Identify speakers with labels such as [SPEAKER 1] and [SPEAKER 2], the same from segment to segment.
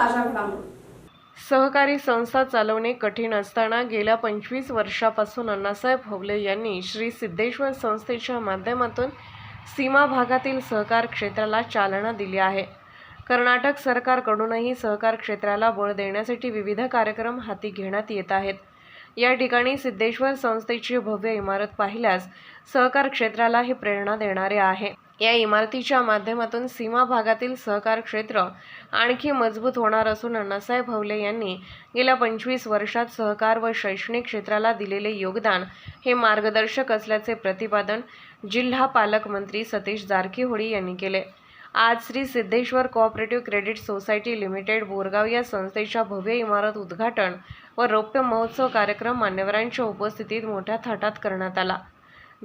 [SPEAKER 1] ताज्या घडामोडी.
[SPEAKER 2] सहकारी संस्था चालवणे कठीण असताना गेल्या पंचवीस वर्षापासून अण्णासाहेब हवले यांनी श्री सिद्धेश्वर संस्थेच्या माध्यमातून सीमा भागातील सहकार क्षेत्राला चालना दिली आहे. कर्नाटक सरकारकडूनही सहकार क्षेत्राला बळ देण्यासाठी विविध कार्यक्रम हाती घेण्यात येत आहेत. या ठिकाणी सिद्धेश्वर संस्थेची भव्य इमारत पाहिल्यास सहकार क्षेत्राला हे प्रेरणा देणारे आहे. या इमारतीच्या माध्यमातून सीमा भागातील सहकार क्षेत्र आणखी मजबूत होणार असून अण्णासाहेब हवले यांनी गेल्या पंचवीस वर्षात सहकार व शैक्षणिक क्षेत्राला दिलेले योगदान हे मार्गदर्शक असल्याचे प्रतिपादन जिल्हा पालकमंत्री सतीश जारकीहोळी यांनी केले. आज Shri Siddheshwar cooperative credit society limited Borgaon या संस्थेच्या भव्य इमारत उद्घाटन व रौप्य महोत्सव कार्यक्रम मान्यवरांच्या उपस्थितीत मोठ्या थाटात करण्यात आला.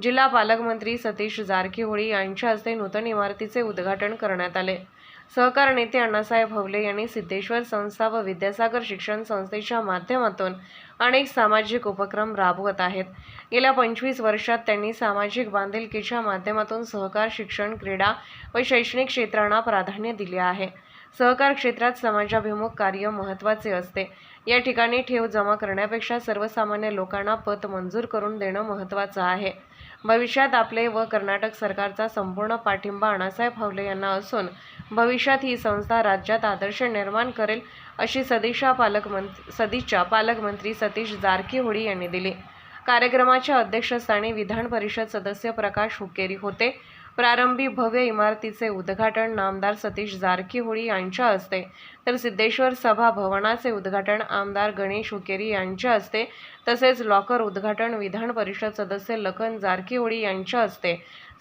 [SPEAKER 2] जिल्हा पालकमंत्री सतीश जारकीहोळी यांच्या हस्ते नूतन इमारतीचे उद्घाटन करण्यात आले. सहकार नेते अण्णासाहेब हवले यांनी सिद्धेश्वर संस्था व विद्यासागर शिक्षण संस्थेच्या माध्यमातून अनेक सामाजिक उपक्रम राबवत आहेत. गेल्या पंचवीस वर्षात त्यांनी सामाजिक बांधिलकीच्या माध्यमातून सहकार शिक्षण क्रीडा व शैक्षणिक क्षेत्रांना प्राधान्य दिले आहे. सहकार क्षेत्रात समाजाभिमुख कार्य महत्त्वाचे असते. या ठिकाणी ठेव जमा करण्यापेक्षा सर्वसामान्य लोकांना पत मंजूर करून देणं महत्त्वाचं आहे. भविष्यात आपले व कर्नाटक सरकारचा संपूर्ण पाठिंबा अण्णासाहेब फावले यांना असून भविष्यात ही संस्था राज्यात आदर्श निर्माण करेल अशी सदिशा पालकमंत्री सदिच्छा पालकमंत्री सतीश जारकीहोळी यांनी दिली. कार्यक्रमाच्या अध्यक्षस्थानी विधान परिषद सदस्य प्रकाश हुक्केरी होते. प्रारंभी भव्य इमारतीचे उद्घाटन नामदार सतीश जारकीहोळी यांच्या हस्ते तर सिद्धेश्वर सभा भवनाचे उद्घाटन आमदार गणेश हुकेरी यांच्या हस्ते तसेच लॉकर उद्घाटन विधान परिषद सदस्य लखन जारकीहोळी यांच्या हस्ते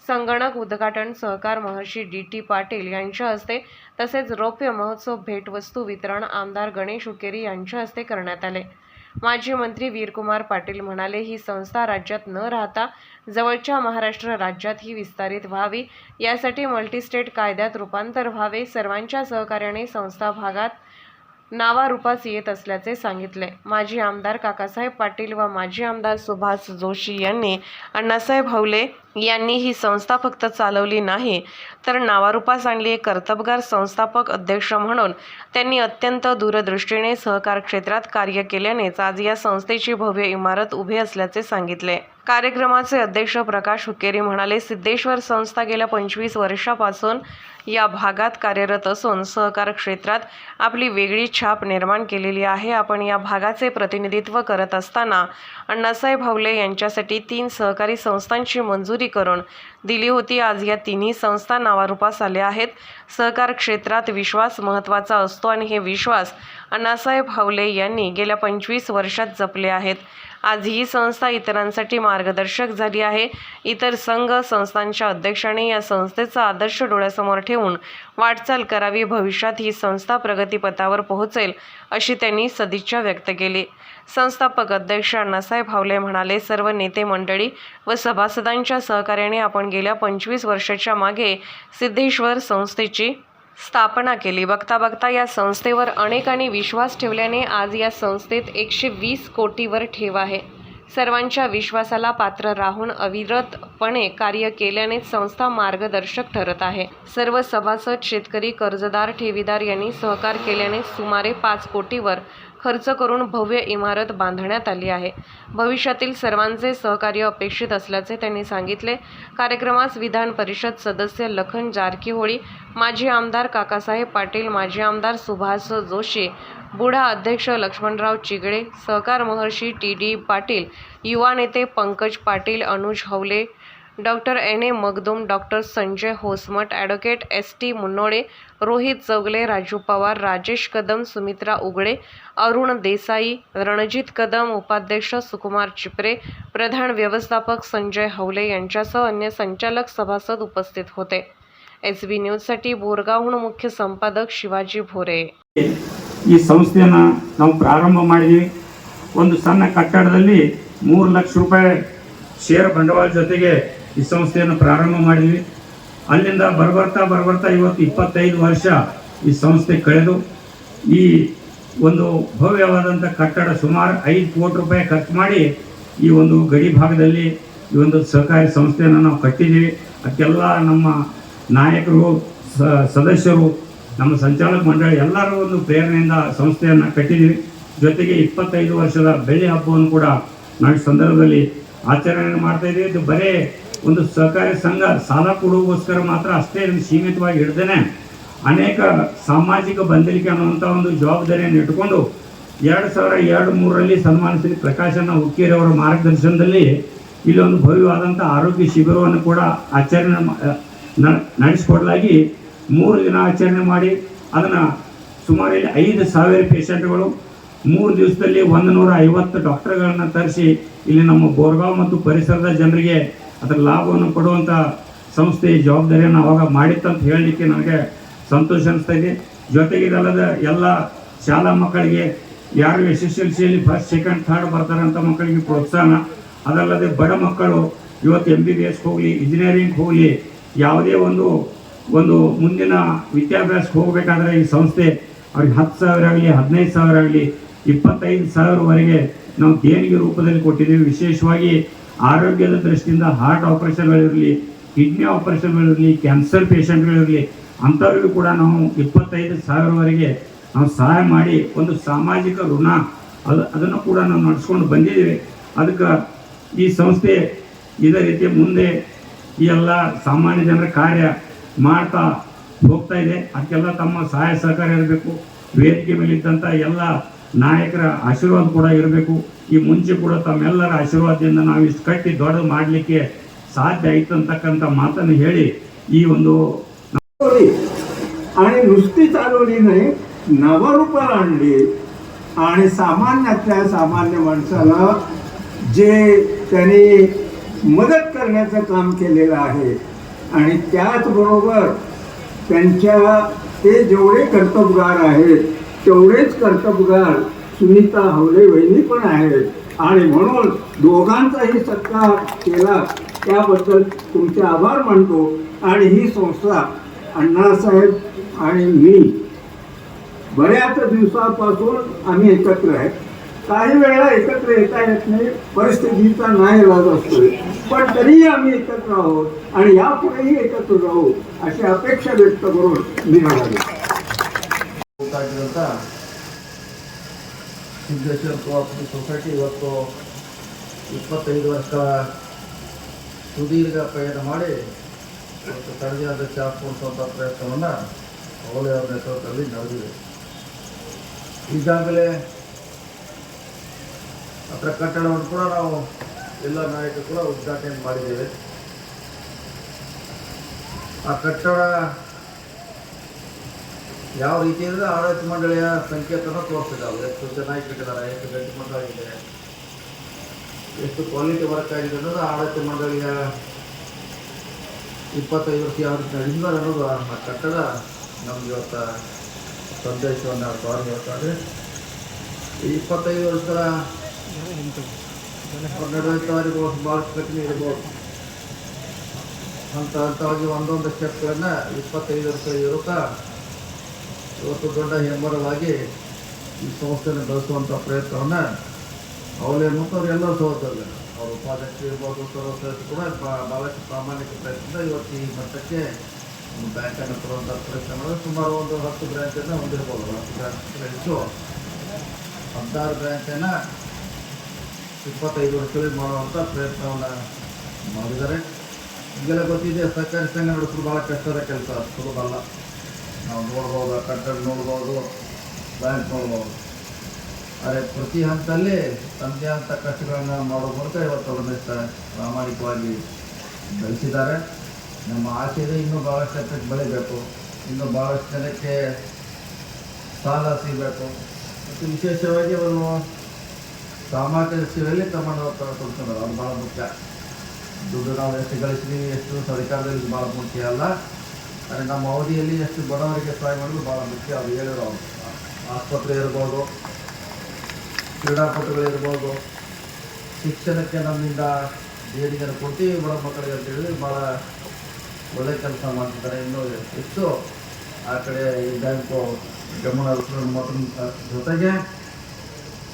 [SPEAKER 2] संगणक उद्घाटन सहकार महर्षी डी टी पाटील यांच्या हस्ते तसेच रौप्य महोत्सव भेटवस्तू वितरण आमदार गणेश हुकेरी यांच्या हस्ते करण्यात आले. माजी मंत्री वीरकुमार पाटील म्हणाले ही संस्था राज्यात न राहता जवळच्या महाराष्ट्र राज्यात ही विस्तारित व्हावी. यासाठी मल्टीस्टेट कायद्यात रूपांतर व्हावे. सर्वांच्या सहकार्याने संस्था भागात नावारूपास येत असल्याचे सांगितले. माजी आमदार काकासाहेब पाटील व माजी आमदार सुभाष जोशी यांनी अण्णासाहेब हवले यांनी ही संस्था फक्त चालवली नाही तर नावारूपास आणली एक कर्तबगार संस्थापक अध्यक्ष म्हणून त्यांनी अत्यंत दूरदृष्टीने सहकार क्षेत्रात कार्य केल्यानेच आज या संस्थेची भव्य इमारत उभी असल्याचे सांगितले. कार्यक्रमाचे अध्यक्ष प्रकाश हुकेरी म्हणाले सिद्धेश्वर संस्था गेल्या पंचवीस वर्षापासून या भागात कार्यरत असून सहकार क्षेत्रात आपली वेगळी छाप निर्माण केलेली आहे. आपण या भागाचे प्रतिनिधित्व करत असताना अण्णासाहेब हवले यांच्यासाठी तीन सहकारी संस्थांची मंजुरी करून दिली होती. आज या तिन्ही संस्था नावारूपास आल्या आहेत. सहकार क्षेत्रात विश्वास महत्त्वाचा असतो आणि हे विश्वास अण्णासाहेब हवले यांनी गेल्या पंचवीस वर्षात जपले आहेत. आज ही संस्था इतरांसाठी मार्गदर्शक झाली आहे. इतर संघ संस्थांच्या अध्यक्षांनी या संस्थेचा आदर्श डोळ्यासमोर ठेवून वाटचाल करावी भविष्यात ही संस्था प्रगतीपथावर पोहोचेल अशी त्यांनी सदिच्छा व्यक्त केली. संस्थापक अध्यक्ष अण्णासाहेब हावले म्हणाले सर्व नेते मंडळी व सभासदांच्या सहकार्याने आपण गेल्या पंचवीस वर्षाच्या मागे सिद्धेश्वर संस्थेची स्थापना केली. बघता बघता या संस्थेवर अनेकांनी विश्वास ठेवल्याने आज या संस्थेत एकशे वीस कोटीवर ठेव आहे. सर्वांच्या विश्वासाला पात्र राहून अविरतपणे कार्य केल्याने संस्था मार्गदर्शक ठरत आहे. सर्व सभासद शेतकरी कर्जदार ठेवीदार यांनी सहकार केल्याने सुमारे पाच कोटीवर खर्च करून भव्य इमारत बांधण्यात आली आहे. भविष्यातील सर्वांचे सहकार्य अपेक्षित असल्याचे त्यांनी सांगितले. कार्यक्रमास विधान परिषद सदस्य लखन जारकीहोळी माजी आमदार काकासाहेब पाटील माजी आमदार सुभाष जोशी बुढा अध्यक्ष लक्ष्मणराव चिगळे सहकार महर्षी टी डी पाटील युवा नेते Pankaj Patil Anuj Havale doctor N A Magdum doctor Sanjay Hosmat advocate S T Munnode Rohit Chougule Raju Pawar Rajesh Kadam Sumitra Ugale Arun Desai Ranjit Kadam उपाध्यक्ष सुकुमार चिपरे प्रधान व्यवस्थापक संजय हवले यांच्यासह अन्य संचालक सभासद उपस्थित होते एस बी न्यूजसाठी बोरगावहून मुख्य संपादक शिवाजी भोरे
[SPEAKER 3] ಈ ಸಂಸ್ಥೆಯನ್ನು ನಾವು ಪ್ರಾರಂಭ ಮಾಡಿದ್ವಿ ಒಂದು ಸಣ್ಣ ಕಟ್ಟಡದಲ್ಲಿ ಮೂರು ಲಕ್ಷ ರೂಪಾಯಿ ಶೇರ್ ಬಂಡವಾಳ ಜೊತೆಗೆ ಈ ಸಂಸ್ಥೆಯನ್ನು ಪ್ರಾರಂಭ ಮಾಡಿದ್ವಿ. ಅಲ್ಲಿಂದ ಬರ್ಬರ್ತಾ ಬರ್ಬರ್ತಾ ಇವತ್ತು ಇಪ್ಪತ್ತೈದು ವರ್ಷ ಈ ಸಂಸ್ಥೆ ಕಳೆದು, ಈ ಒಂದು ಭವ್ಯವಾದಂಥ ಕಟ್ಟಡ ಸುಮಾರು ಐದು ಕೋಟಿ ರೂಪಾಯಿ ಖರ್ಚು ಮಾಡಿ ಈ ಒಂದು ಗಡಿ ಭಾಗದಲ್ಲಿ ಈ ಒಂದು ಸಹಕಾರಿ ಸಂಸ್ಥೆಯನ್ನು ನಾವು ಕಟ್ಟಿದ್ದೀವಿ. ಅದಕ್ಕೆಲ್ಲ ನಮ್ಮ ನಾಯಕರು ಸದಸ್ಯರು, ನಮ್ಮ ಸಂಚಾಲಕ ಮಂಡಳಿ ಎಲ್ಲರೂ ಒಂದು ಪ್ರೇರಣೆಯಿಂದ ಸಂಸ್ಥೆಯನ್ನು ಕಟ್ಟಿದ್ದೀವಿ. ಜೊತೆಗೆ ಇಪ್ಪತ್ತೈದು ವರ್ಷದ ಬೆಳ್ಳಿ ಹಬ್ಬವನ್ನು ಕೂಡ ನಾವು ಸಂದರ್ಭದಲ್ಲಿ ಆಚರಣೆ ಮಾಡ್ತಾ ಇದ್ದೀವಿ. ಇದು ಬರೇ ಒಂದು ಸಹಕಾರಿ ಸಂಘ ಸಾಲ ಕೊಡುವಗೋಸ್ಕರ ಮಾತ್ರ ಅಷ್ಟೇ ಸೀಮಿತವಾಗಿ ಹಿಡ್ದೇನೆ ಅನೇಕ ಸಾಮಾಜಿಕ ಬಂದಲಿಕೆ ಅನ್ನುವಂಥ ಒಂದು ಜವಾಬ್ದಾರಿಯನ್ನು ಇಟ್ಟುಕೊಂಡು ಎರಡು ಸಾವಿರ ಎರಡು ಮೂರರಲ್ಲಿ ಸನ್ಮಾನಿಸಿದ ಪ್ರಕಾಶನ ಹುಕ್ಕೇರಿಯವರ ಮಾರ್ಗದರ್ಶನದಲ್ಲಿ ಇಲ್ಲೊಂದು ಭವ್ಯವಾದಂಥ ಆರೋಗ್ಯ ಶಿಬಿರವನ್ನು ಕೂಡ ಆಚರಣೆ ನಡೆಸಿಕೊಡಲಾಗಿ ಮೂರು ದಿನ ಆಚರಣೆ ಮಾಡಿ ಅದನ್ನು ಸುಮಾರು ಐದು ಸಾವಿರ ಪೇಷಂಟ್ಗಳು ಮೂರು ದಿವಸದಲ್ಲಿ ಒಂದು ನೂರ ಐವತ್ತು ಡಾಕ್ಟರ್ಗಳನ್ನು ತರಿಸಿ ಇಲ್ಲಿ ನಮ್ಮ ಬೋರ್ಗಾವ್ ಮತ್ತು ಪರಿಸರದ ಜನರಿಗೆ ಅದರ ಲಾಭವನ್ನು ಕೊಡುವಂಥ ಸಂಸ್ಥೆ ಈ ಜವಾಬ್ದಾರಿಯನ್ನು ಅವಾಗ ಮಾಡಿತ್ತಂತ ಹೇಳಲಿಕ್ಕೆ ನನಗೆ ಸಂತೋಷ ಅನಿಸ್ತಾ ಇದೆ. ಜೊತೆಗೆ ಇದಲ್ಲದ ಎಲ್ಲ ಶಾಲಾ ಮಕ್ಕಳಿಗೆ ಯಾರು ಎಸ್ ಎಸ್ ಎಲ್ ಸಿಯಲ್ಲಿ ಫಸ್ಟ್ ಸೆಕೆಂಡ್ ಥರ್ಡ್ ಬರ್ತಾರಂಥ ಮಕ್ಕಳಿಗೆ ಪ್ರೋತ್ಸಾಹ ಅದಲ್ಲದೆ ಬಡ ಮಕ್ಕಳು ಇವತ್ತು ಎಂ ಬಿ ಬಿ ಎಸ್ಗೆ ಹೋಗಲಿ ಇಂಜಿನಿಯರಿಂಗ್ ಹೋಗಲಿ, ಯಾವುದೇ ಒಂದು ಒಂದು ಮುಂದಿನ ವಿದ್ಯಾಭ್ಯಾಸಕ್ಕೆ ಹೋಗಬೇಕಾದ್ರೆ ಈ ಸಂಸ್ಥೆ ಅವ್ರಿಗೆ ಹತ್ತು ಸಾವಿರ ಆಗಲಿ, ಹದಿನೈದು ಸಾವಿರ ಆಗಲಿ, ಇಪ್ಪತ್ತೈದು ಸಾವಿರವರೆಗೆ ನಾವು ದೇಣಿಗೆ ರೂಪದಲ್ಲಿ ಕೊಟ್ಟಿದ್ದೀವಿ. ವಿಶೇಷವಾಗಿ ಆರೋಗ್ಯದ ದೃಷ್ಟಿಯಿಂದ ಹಾರ್ಟ್ ಆಪರೇಷನ್ಗಳಿರಲಿ ಕಿಡ್ನಿ ಆಪರೇಷನ್ಗಳಿರಲಿ ಕ್ಯಾನ್ಸರ್ ಪೇಷಂಟ್ಗಳಿರಲಿ ಅಂಥವ್ರಿಗೂ ಕೂಡ ನಾವು ಇಪ್ಪತ್ತೈದು ಸಾವಿರವರೆಗೆ ನಾವು ಸಹಾಯ ಮಾಡಿ ಒಂದು ಸಾಮಾಜಿಕ ಋಣ ಅದು, ಅದನ್ನು ಕೂಡ ನಾವು ನಡೆಸ್ಕೊಂಡು ಬಂದಿದ್ದೀವಿ. ಅದಕ್ಕೆ ಈ ಸಂಸ್ಥೆ ಇದೇ ರೀತಿ ಮುಂದೆ ಈ ಎಲ್ಲ ಸಾಮಾನ್ಯ ಜನರ ಕಾರ್ಯ ಮಾಡ್ತಾ ಹೋಗ್ತಾ ಇದೆ. ಅದಕ್ಕೆಲ್ಲ ತಮ್ಮ ಸಹಾಯ ಸಹಕಾರ ಇರಬೇಕು. ವೇದಿಕೆ ಮೇಲಿದ್ದಂಥ ಎಲ್ಲ ನಾಯಕರ ಆಶೀರ್ವಾದ ಕೂಡ ಇರಬೇಕು ಈ ಮುಂಚೆ ಕೂಡ ತಮ್ಮೆಲ್ಲರ ಆಶೀರ್ವಾದದಿಂದ ನಾವು ಇಷ್ಟು ಕಟ್ಟಿ ದೊಡ್ಡದು ಮಾಡಲಿಕ್ಕೆ ಸಾಧ್ಯ ಆಯ್ತು ಅಂತಕ್ಕಂಥ ಮಾತನ್ನು ಹೇಳಿ ಈ ಒಂದು
[SPEAKER 4] चालवली आणि नुसती चालवली नाही नवरूपाला आणली आणि सामान्यातल्या सामान्य माणसाला जे त्यांनी मदत करण्याचं काम केलेलं आहे आणि त्याचबरोबर त्यांच्या ते जेवढे कर्तबगार आहेत तेवढेच कर्तबगार सुनीता हवले वहिनी पण आहेत. आणि म्हणून दोघांचाही सत्कार केला त्याबद्दल तुमचे आभार मानतो. आणि ही संस्था अण्णासाहेब आणि मी बऱ्याच दिवसापासून आम्ही एकत्र आहे. काही वेळा एकत्र येता येत नाही परिस्थितीचा नाही इलाज असतोय. पण तरीही आम्ही एकत्र आहोत आणि यापुढेही एकत्र राहू अशी अपेक्षा व्यक्त करून मी म्हणाले
[SPEAKER 5] ಆಗಿರೋಂಥ ಸಿದ್ದೇಶ್ವರ ಕೋಆಪರೇಟಿವ್ ಸೊಸೈಟಿ ಇವತ್ತು ಇಪ್ಪತ್ತೈದು ವರ್ಷ ಸುದೀರ್ಘ ಪ್ರಯಾಣ ಮಾಡಿ ಇವತ್ತು ತಡೆಯಾದ ಕೊಡಿಸುವಂಥ ಪ್ರಯತ್ನವನ್ನು ಅವಳೆ ಅವರ ನೇತೃತ್ವದಲ್ಲಿ ನಡೆದಿದೆ. ಈಗಾಗಲೇ ಅದರ ಕಟ್ಟಡವನ್ನು ಕೂಡ ನಾವು ಎಲ್ಲ ನಾಯಕರು ಕೂಡ ಉದ್ಘಾಟನೆ ಮಾಡಿದ್ದೇವೆ. ಆ ಕಟ್ಟಡ ಯಾವ ರೀತಿ ಅಂದರೆ ಆಡಳಿತ ಮಂಡಳಿಯ ಸಂಕೇತನ ತೋರಿಸಿದಾವೆ ಎಷ್ಟು ಚೆನ್ನಾಗಿ ಕಟ್ಟಿದ್ದಾರೆ ಎಷ್ಟು ಗಟ್ಟಿ ಮಂಡಳ ಇದೆ ಎಷ್ಟು ಕ್ವಾಲಿಟಿ ವರ್ಕ್ ಆಗಿದೆ ಅನ್ನೋದು ಆಡಳಿತ ಮಂಡಳಿಯ ಇಪ್ಪತ್ತೈದು ವರ್ಷ ಯಾವ ನಡೆಸಿದ್ದಾರೆ ಅನ್ನೋದು ನಮ್ಮ ಕಟ್ಟಡ ನಮ್ಗೆ ಇವತ್ತು ಸಂದೇಶವನ್ನು ಸ್ವಾಮಿ ಹೇಳ್ತಾರೆ. ಇಪ್ಪತ್ತೈದು ವರ್ಷದ ನಡವಳಿಕೆಯವರೆಗೂ ಭಾಳಷ್ಟು ಕಠಿಣ ಇರ್ಬೋದು. ಹಂತ ಹಂತವಾಗಿ ಒಂದೊಂದು ಸ್ಟೆಪ್ಗಳನ್ನು ಇಪ್ಪತ್ತೈದು ವರ್ಷ ಇರುತ್ತಾ ಇವತ್ತು ದೊಡ್ಡ ಹೆಮ್ಮರವಾಗಿ ಈ ಸಂಸ್ಥೆಯನ್ನು ಬೆಳೆಸುವಂಥ ಪ್ರಯತ್ನವನ್ನು ಅವಲೇ ಮತ್ತು ಎಲ್ಲರೂ ಸಹೋದರರು ಅವ್ರ ಉಪಾಧ್ಯಕ್ಷರು ಇರ್ಬೋದು ಸದಸ್ಯರು ಕೂಡ ಭಾಳಷ್ಟು ಪ್ರಾಮಾಣಿಕ ಪ್ರಯತ್ನದಿಂದ ಇವತ್ತು ಈ ಮಟ್ಟಕ್ಕೆ ಒಂದು ಬ್ಯಾಂಕನ್ನು ಕೊಡುವಂಥ ಪ್ರಯತ್ನಗಳು ಸುಮಾರು ಒಂದು ಹತ್ತು ಬ್ರ್ಯಾಂಚನ್ನು ಹೊಂದಿರ್ಬೋದು. ಹತ್ತು ಬ್ರ್ಯಾಂಚು ಹದಿನಾರು ಬ್ರ್ಯಾಂಚನ್ನ ಇಪ್ಪತ್ತೈದು ವರ್ಷದಲ್ಲಿ ಮಾಡುವಂಥ ಪ್ರಯತ್ನವನ್ನು ಮಾಡಿದ್ದಾರೆ. ಈಗೆಲ್ಲ ಗೊತ್ತಿದೆ ಸರ್ಕಾರಿ ಸಂಘ ನಡೆಸಲು ಭಾಳ ಕಷ್ಟದ ಕೆಲಸ, ಸುಲಭ ಅಲ್ಲ. ನಾವು ನೋಡ್ಬೋದು, ಆ ಕಟ್ಟಡ ನೋಡ್ಬೋದು ಬ್ಯಾಂಕ್ ನೋಡ್ಬೋದು. ಆದರೆ ಪ್ರತಿ ಹಂತದಲ್ಲಿ ತಮ್ಮದೇ ಅಂತ ಕಷ್ಟಗಳನ್ನು ಮಾಡೋ ಮೂಲಕ ಇವತ್ತು ಅವರನ್ನ ಪ್ರಾಮಾಣಿಕವಾಗಿ ಬೆಳೆಸಿದ್ದಾರೆ. ನಮ್ಮ ಆಸೆ ಇದೆ ಇನ್ನೂ ಭಾಳಷ್ಟು ಜನಕ್ಕೆ ಬೆಳಿಬೇಕು. ಇನ್ನೂ ಭಾಳಷ್ಟು ಜನಕ್ಕೆ ಸಾಲ ಸಿಗಬೇಕು. ಮತ್ತು ವಿಶೇಷವಾಗಿ ಅವರು ಸಾಮಾಜಿಕ ಸೇವೆಯಲ್ಲಿ ತಮ್ಮ ತೊಡ್ಕೊಂಡರು ಅದು ಭಾಳ ಮುಖ್ಯ. ದುಡ್ಡು ನಾವು ಎಷ್ಟು ಗಳಿಸ್ತೀವಿ ಎಷ್ಟು ಸರ್ಕಾರದಲ್ಲಿ ಭಾಳ ಮುಖ್ಯ ಅಲ್ಲ. ಆದರೆ ನಮ್ಮ ಅವಧಿಯಲ್ಲಿ ಎಷ್ಟು ಬಡವರಿಗೆ ಸಹಾಯ ಮಾಡೋದು ಭಾಳ ಮುಖ್ಯ ಅದು ಹೇಳಿರೋ ಅವರು. ಆಸ್ಪತ್ರೆ ಇರ್ಬೋದು ಕ್ರೀಡಾಪಟುಗಳಿರ್ಬೋದು ಶಿಕ್ಷಣಕ್ಕೆ ನಮ್ಮಿಂದ ದೇಣಿಗೆಯನ್ನು ಕೊಡ್ತೀವಿ ಬಡ ಮಕ್ಕಳಿಗೆ ಅಂತ ಹೇಳಿ ಭಾಳ ಒಳ್ಳೆ ಕೆಲಸ ಮಾಡ್ತಿದ್ದಾರೆ ಇನ್ನು ಹೆಚ್ಚು. ಆ ಕಡೆ ಈ ಬ್ಯಾಂಕು ಗಮನ ಜೊತೆಗೆ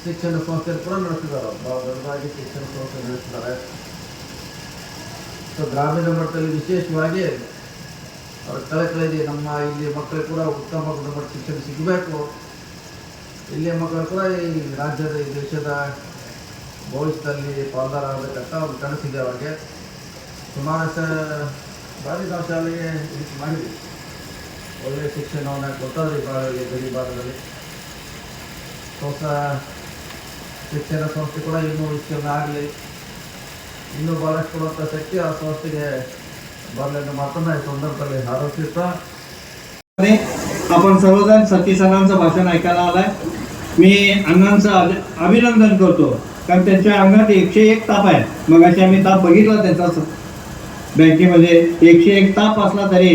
[SPEAKER 5] ಶಿಕ್ಷಣ ಸಂಸ್ಥೆ ಕೂಡ ನಡೆಸಿದ್ದಾರೆ ಭಾಳ ದೊಡ್ಡದಾಗಿ ಶಿಕ್ಷಣ ಸಂಸ್ಥೆ ನಡೆಸಿದ್ದಾರೆ ಸೊ ಗ್ರಾಮೀಣ ಮಟ್ಟದಲ್ಲಿ ವಿಶೇಷವಾಗಿ ಅವ್ರ ಕಳಕಳಿದೆ ನಮ್ಮ ಇಲ್ಲಿ ಮಕ್ಕಳಿಗೆ ಕೂಡ ಉತ್ತಮ ಗುಣಮಟ್ಟ ಶಿಕ್ಷಣ ಸಿಗಬೇಕು. ಇಲ್ಲಿಯ ಮಕ್ಕಳು ಕೂಡ ಈ ರಾಜ್ಯದ, ಈ ದೇಶದ ಭವಿಷ್ಯದಲ್ಲಿ ಪಾಲ್ದಾರ ಆಗಬೇಕಂತ ಒಂದು ಕನಸಿದೆ ಅವರಿಗೆ. ಸುಮಾರು ಬಾರಿ ನಾವು ಶಾಲೆಗೆ ಇದು ಮಾಡಿದ್ವಿ. ಒಳ್ಳೆಯ ಶಿಕ್ಷಣವನ್ನು ಗೊತ್ತಾದ್ರಿ ಭಾಗದಲ್ಲಿ ಗಡಿ ಭಾಗದಲ್ಲಿ. ಹೊಸ ಶಿಕ್ಷಣ ಸಂಸ್ಥೆ ಕೂಡ ಇನ್ನೂ ವಿಸ್ತರಣೆ ಆಗಲಿ. ಇನ್ನೂ ಭಾಳಷ್ಟು ಕೊಡುವಂಥ ಶಕ್ತಿ ಆ ಸಂಸ್ಥೆಗೆ भरल्याचं मात्र
[SPEAKER 6] आपण सर्वजण सती सणांचं भाषण ऐकायला आलाय. मी अण्णांचं अभिनंदन करतो. कारण त्यांच्या अंगात एकशे एक ताप आहे. मग अशी आम्ही ताप बघितला त्यांचा बँकेमध्ये. एकशे एक ताप असला तरी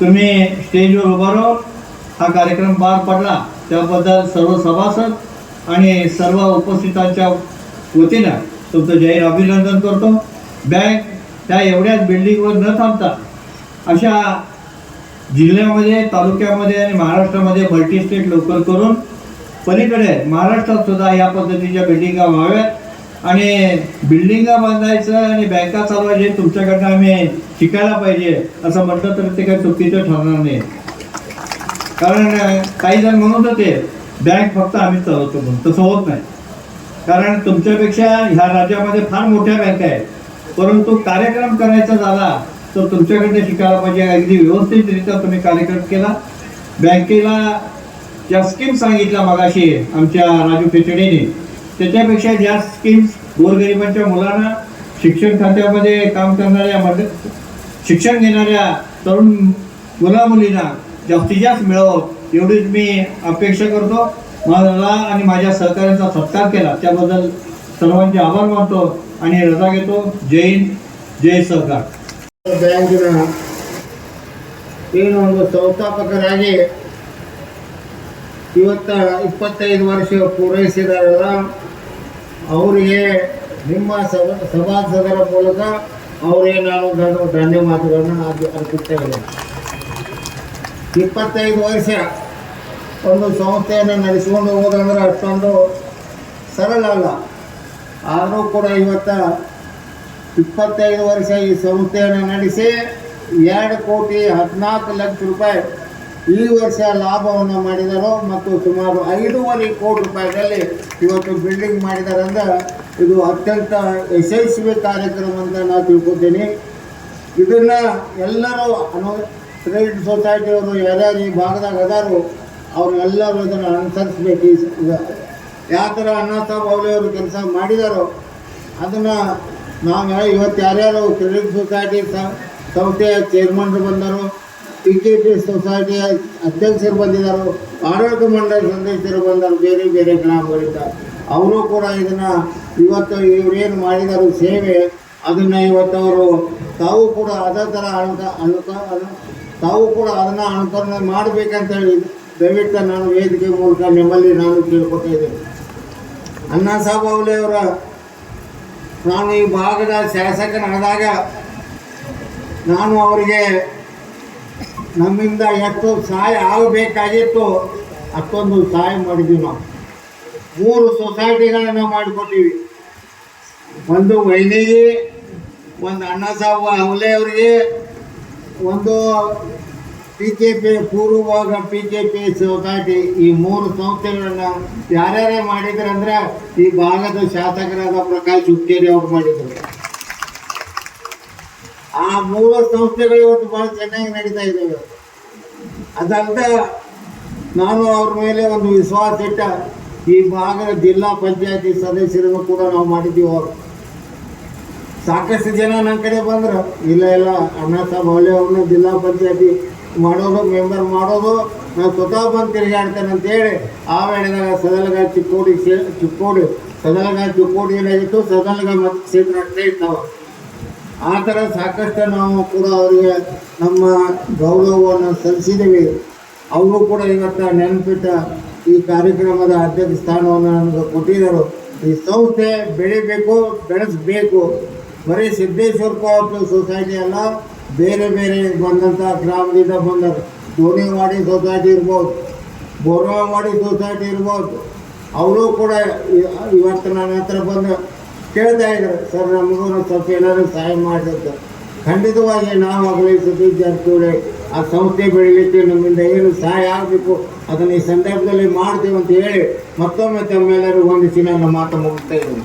[SPEAKER 6] तुम्ही स्टेजवर उभा राहून हा कार्यक्रम पार पडला. त्याबद्दल सर्व सभासद आणि सर्व उपस्थितांच्या वतीनं तुमचं जाहीर अभिनंदन करतो. बँक त्या एवढ्याच बिल्डिंगवर न थांबता अशा जिल्ह्यामध्ये तालुक्यामध्ये आणि महाराष्ट्रामध्ये मल्टी स्टेट लवकर करून पलीकडे महाराष्ट्रात सुद्धा या पद्धतीच्या बिल्डिंगा व्हाव्यात. आणि बिल्डिंगा बांधायचं आणि बँका चालवायचे तुमच्याकडनं आम्ही शिकायला पाहिजे असं म्हटलं तर ते काही चुकीचं ठरणार नाही. कारण काही जण म्हणत होते बँक फक्त आम्ही चालवतो म्हणून. तसं होत नाही. कारण तुमच्यापेक्षा ह्या राज्यामध्ये फार मोठ्या बँका आहेत. परंतु कार्यक्रम करायचा झाला तर तुमच्याकडे शिकायला पाहिजे. अगदी व्यवस्थितरित्या तुम्ही कार्यक्रम केला. बँकेला ज्या स्कीम सांगितल्या मगाशी आमच्या राजू पेचडेने त्याच्यापेक्षा ज्या स्कीम्स गोरगरिबांच्या मुलांना शिक्षण खात्यामध्ये काम करणाऱ्या मद शिक्षण घेणाऱ्या तरुण मुलामुलींना जास्तीत जास्त मिळावं एवढीच मी अपेक्षा करतो. मला आणि माझ्या सहकार्यांचा सत्कार केला. त्याबद्दल सर्वांचे आभार मानतो आणि रजा घेतो जय हिंद जय सहकार
[SPEAKER 7] ಬ್ಯಾಂಕಿನ ಏನು ಒಂದು ಸಂಸ್ಥಾಪಕರಾಗಿ ಇವತ್ತ ಇಪ್ಪತ್ತೈದು ವರ್ಷ ಪೂರೈಸಿದಾರಲ್ಲ ಅವರಿಗೆ ನಿಮ್ಮ ಸಭಾ ಸಭಾಸದರ ಮೂಲಕ ಅವರಿಗೆ ನಾನು ನಾನು ಧನ್ಯವಾದಗಳನ್ನು ಅರ್ಪಿ- ಅರ್ಪಿಸ್ತಾ ಇದ್ದೇನೆ ಇಪ್ಪತ್ತೈದು ವರ್ಷ ಒಂದು ಸಂಸ್ಥೆಯನ್ನು ನಡೆಸಿಕೊಂಡು ಹೋಗೋದಂದ್ರೆ ಅಷ್ಟೊಂದು ಸರಳ ಅಲ್ಲ ಆದರೂ ಕೂಡ ಇವತ್ತ ಇಪ್ಪತ್ತೈದು ವರ್ಷ ಈ ಸಂಸ್ಥೆಯನ್ನು ನಡೆಸಿ ಎರಡು ಕೋಟಿ ಹದಿನಾಲ್ಕು ಲಕ್ಷ ರೂಪಾಯಿ ಈ ವರ್ಷ ಲಾಭವನ್ನು ಮಾಡಿದರು ಮತ್ತು ಸುಮಾರು ಐದೂವರೆ ಕೋಟಿ ರೂಪಾಯಿಗಳಲ್ಲಿ ಇವತ್ತು ಬಿಲ್ಡಿಂಗ್ ಮಾಡಿದ್ದಾರೆ ಇದು ಅತ್ಯಂತ ಯಶಸ್ವಿ ಕಾರ್ಯಕ್ರಮ ಅಂತ ನಾನು ತಿಳ್ಕೊತೀನಿ. ಇದನ್ನು ಎಲ್ಲರೂ ಅನು ಕ್ರೆಡಿಟ್ ಸೊಸೈಟಿಯವರು ಯಾರ್ಯಾರು ಈ ಭಾಗದಾಗ ಅದಾರು ಅವರೆಲ್ಲರೂ ಇದನ್ನು ಅನುಸರಿಸ್ಬೇಕು ಯಾವ ಥರ ಅಣ್ಣಾಥ ಅವರು ಕೆಲಸ ಮಾಡಿದಾರೋ ಅದನ್ನು ನಾವು ಇವತ್ತು ಯಾರ್ಯಾರು ಕ್ರೆಡಿಟ್ ಸೊಸೈಟಿ ಸಂಸ್ಥೆಯ ಚೇರ್ಮನ್ರು ಬಂದರು ಪಿ ಸೊಸೈಟಿಯ ಅಧ್ಯಕ್ಷರು ಬಂದಿದ್ದಾರೆ ಆಡಳಿತ ಮಂಡಳಿ ಸದಸ್ಯರು ಬಂದರು, ಬೇರೆ ಬೇರೆ ಗ್ರಾಮಗಳಿಂದ ಅವರು ಕೂಡ ಇದನ್ನು ಇವತ್ತು ಇವರೇನು ಮಾಡಿದರು ಸೇವೆ ಅದನ್ನು ಇವತ್ತು ಅವರು ತಾವು ಕೂಡ ಅದೇ ಥರ ಅನುಕ ಅನುಕ ಅನು- ತಾವು ಕೂಡ ಅದನ್ನು ಅನುಕರಣೆ ಮಾಡಬೇಕಂತೇಳಿ ದಯವಿಟ್ಟು ನಾನು ವೇದಿಕೆ ಮೂಲಕ ನಿಮ್ಮಲ್ಲಿ ನಾನು ಕೇಳ್ಕೊತಾ ಇದ್ದೇನೆ. ಅಣ್ಣಾ ಅವಲೆ ಅವರ ನಾನು ಈ ಭಾಗದ ಶಾಸಕನಾದಾಗ ನಾನು ಅವರಿಗೆ ನಮ್ಮಿಂದ ಎಷ್ಟು ಸಹಾಯ ಆಗಬೇಕಾಗಿತ್ತು, ಅಷ್ಟೊಂದು ಸಹಾಯ ಮಾಡಿದ್ವಿ ನಾವು. ಮೂರು ಸೊಸೈಟಿಗಳನ್ನು ಮಾಡಿಕೊಟ್ಟಿವಿ. ಒಂದು ವೈನಿಗೆ, ಒಂದು ಅಣ್ಣ ಅವಲೆ ಅವರಿಗೆ, ಒಂದು ಪಿ ಕೆ ಪಿ ಪೂರ್ವಭಾಗ ಪಿ ಕೆ ಪಿ ಸೊಸೈಟಿ ಈ ಮೂರು ಸಂಸ್ಥೆಗಳನ್ನು ಯಾರ್ಯಾರೇ ಮಾಡಿದ್ರಂದ್ರೆ ಈ ಭಾಗದ ಶಾಸಕರಾದ ಪ್ರಕಾಶ್ ಹುಕ್ಕೇರಿ ಅವ್ರು ಮಾಡಿದರು. ಆ ಮೂರು ಸಂಸ್ಥೆಗಳು ಇವತ್ತು ಭಾಳ ಚೆನ್ನಾಗಿ ನಡೀತಾ ಇದ್ದಾವೆ. ಅದಲ್ಲದೆ ನಾನು ಅವ್ರ ಮೇಲೆ ಒಂದು ವಿಶ್ವಾಸ ಇಟ್ಟ ಈ ಭಾಗದ ಜಿಲ್ಲಾ ಪಂಚಾಯತಿ ಸದಸ್ಯರನ್ನು ಕೂಡ ನಾವು ಮಾಡಿದ್ದೀವಿ ಅವರು. ಸಾಕಷ್ಟು ಜನ ನನ್ನ ಕಡೆ ಬಂದ್ರು. ಇಲ್ಲ ಇಲ್ಲ, ಅಣ್ಣ ಸಾಹೇಬ್ ಅವ್ರನ್ನ ಜಿಲ್ಲಾ ಪಂಚಾಯತಿ ಮಾಡೋದು ಮೆಂಬರ್ ಮಾಡೋದು, ನಾನು ಸ್ವತಃ ಬಂದು ತಿರುಗಾಡ್ತೇನೆ ಅಂತೇಳಿ ಆ ವೇಳೆದಾಗ ಸದಲಗ ಚಿಕ್ಕೋಡಿ ಸೇ ಚಿಕ್ಕೋಡಿ ಸದಲಗ ಚಿಕ್ಕೋಡಿ ಏನಾಗಿತ್ತು? ಸದಲಗ ಮತ್ತೆ ಸೀಟ್ ನಡ್ತಾ ಇದ್ದಾವೆ ಆ ಥರ ಸಾಕಷ್ಟು ನಾವು ಕೂಡ ಅವರಿಗೆ ನಮ್ಮ ಗೌರವವನ್ನು ಸಲ್ಲಿಸಿದ್ದೀವಿ. ಅವರು ಕೂಡ ಇವತ್ತು ನೆನಪಿಟ್ಟ ಈ ಕಾರ್ಯಕ್ರಮದ ಅಧ್ಯಕ್ಷ ಸ್ಥಾನವನ್ನು ನಮಗೆ ಕೊಟ್ಟಿದ್ದರು. ಈ ಸಂಸ್ಥೆ ಬೆಳಿಬೇಕು, ಬೆಳೆಸಬೇಕು. ಬರೀ ಸಿದ್ದೇಶ್ವರ ಕೋಪ ಸೊಸೈಟಿ ಅಲ್ಲ ಬೇರೆ ಬೇರೆ ಬಂದಂಥ ಗ್ರಾಮದಿಂದ ಬಂದರು ದೋಣಿವಾಡಿ ಸೊಸೈಟಿ ಇರ್ಬೋದು ಬೋರವಾಡಿ ಸೊಸೈಟಿ ಇರ್ಬೋದು. ಅವರು ಕೂಡ ಇವತ್ತು ನನ್ನ ಹತ್ರ ಬಂದು ಕೇಳ್ತಾ ಇದ್ದಾರೆ, ಸರ್, ನಮಗೂ ಸ್ವಲ್ಪ ಏನಾದರೂ ಸಹಾಯ ಮಾಡಿ ಖಂಡಿತವಾಗಿ ನಾವು ಆಗಲಿ ಸತೀಶ್ ಜಾರಕಿಹೊಳಿ, ಆ ಸಂಸ್ಥೆ ಬೆಳೀಲಿಕ್ಕೆ ನಮ್ಮಿಂದ ಏನು ಸಹಾಯ ಆಗಬೇಕು, ಅದನ್ನು ಈ ಸಂದರ್ಭದಲ್ಲಿ ಮಾಡ್ತೀವಿ ಅಂತ ಹೇಳಿ ಮತ್ತೊಮ್ಮೆ ತಮ್ಮೆಲ್ಲರೂ ಒಂದು ನನ್ನ ಮಾತು ಮುಗಿಸ್ತಾ ಇದ್ದೀನಿ.